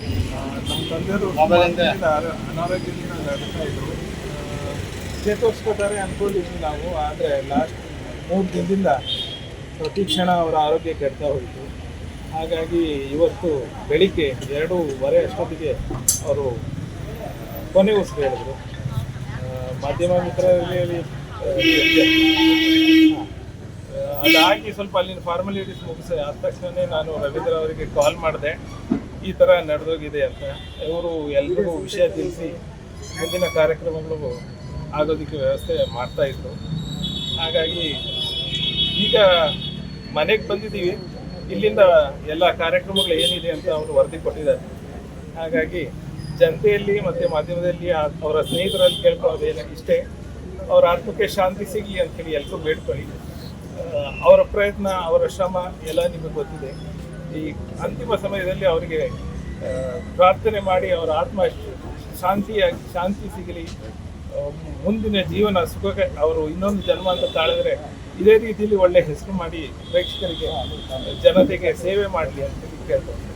ನಮ್ಮ ತಂದೆಯವರು ಸುಮಾರು ದಿನದಿಂದ ಆರೋ- ಅನಾರೋಗ್ಯದಿಂದ ನಡ್ತಾ ಇದ್ರು. ಚೇತರಿಸ್ಕೋತಾರೆ ಅನ್ಕೊಂಡಿದ್ವಿ ನಾವು ಆದರೆ ಲಾಸ್ಟ್ ಮೂರು ದಿನದಿಂದ ಪ್ರತಿ ಕ್ಷಣ ಅವರ ಆರೋಗ್ಯ ಕೆಡ್ತಾ ಹೋಯಿತು. ಹಾಗಾಗಿ ಇವತ್ತು ಬೆಳಿಗ್ಗೆ ಎರಡೂವರೆ ಅಷ್ಟೊತ್ತಿಗೆ ಅವರು ಕೊನೆ ಉಸಿರು ಹೇಳಿದ್ರು. ಮಾಧ್ಯಮ ಮಿತ್ರರಲ್ಲಿ ಅದಾಗಿ ಸ್ವಲ್ಪ ಅಲ್ಲಿನ ಫಾರ್ಮಾಲಿಟೀಸ್ ಮುಗಿಸಿ ಆದ ತಕ್ಷಣವೇ ನಾನು ರವೀಂದ್ರ ಅವರಿಗೆ ಕಾಲ್ ಮಾಡಿದೆ. ಈ ಥರ ನಡೆದೋಗಿದೆ ಅಂತ ಇವರು ಎಲ್ರಿಗೂ ವಿಷಯ ತಿಳಿಸಿ ಮುಂದಿನ ಕಾರ್ಯಕ್ರಮಗಳು ಆಗೋದಕ್ಕೆ ವ್ಯವಸ್ಥೆ ಮಾಡ್ತಾ ಇದ್ರು. ಹಾಗಾಗಿ ಈಗ ಮನೆಗೆ ಬಂದಿದ್ದೀವಿ. ಇಲ್ಲಿಂದ ಎಲ್ಲ ಕಾರ್ಯಕ್ರಮಗಳು ಏನಿದೆ ಅಂತ ಅವರು ವರದಿ ಕೊಟ್ಟಿದ್ದಾರೆ. ಹಾಗಾಗಿ ಜನತೆಯಲ್ಲಿ ಮತ್ತು ಮಾಧ್ಯಮದಲ್ಲಿ ಅವರ ಸ್ನೇಹಿತರಲ್ಲಿ ಕೇಳ್ಕೊಳ್ಳೋದು ಏನ ಇಷ್ಟೇ. ಅವರ ಆತ್ಮಕ್ಕೆ ಶಾಂತಿ ಸಿಗಲಿ ಅಂತೇಳಿ ಎಲ್ಲರೂ ಬೇಡ್ಕೊಳ್ಳಿ. ಅವರ ಪ್ರಯತ್ನ, ಅವರ ಶ್ರಮ ಎಲ್ಲ ನಿಮಗೆ ಗೊತ್ತಿದೆ. ಈ ಅಂತಿಮ ಸಮಯದಲ್ಲಿ ಅವರಿಗೆ ಪ್ರಾರ್ಥನೆ ಮಾಡಿ ಅವರ ಆತ್ಮ ಶಾಂತಿಯಾಗಿ, ಶಾಂತಿ ಸಿಗಲಿ. ಮುಂದಿನ ಜೀವನ ಸುಖಕ್ಕೆ ಅವರು ಇನ್ನೊಂದು ಜನ್ಮ ಅಂತ ತಾಳಿದ್ರೆ ಇದೇ ರೀತಿಯಲ್ಲಿ ಒಳ್ಳೆ ಹೆಸರು ಮಾಡಿ ಪ್ರೇಕ್ಷಕರಿಗೆ, ಜನತೆಗೆ ಸೇವೆ ಮಾಡಲಿ ಅಂತ ಕೇಳ್ತಾರೆ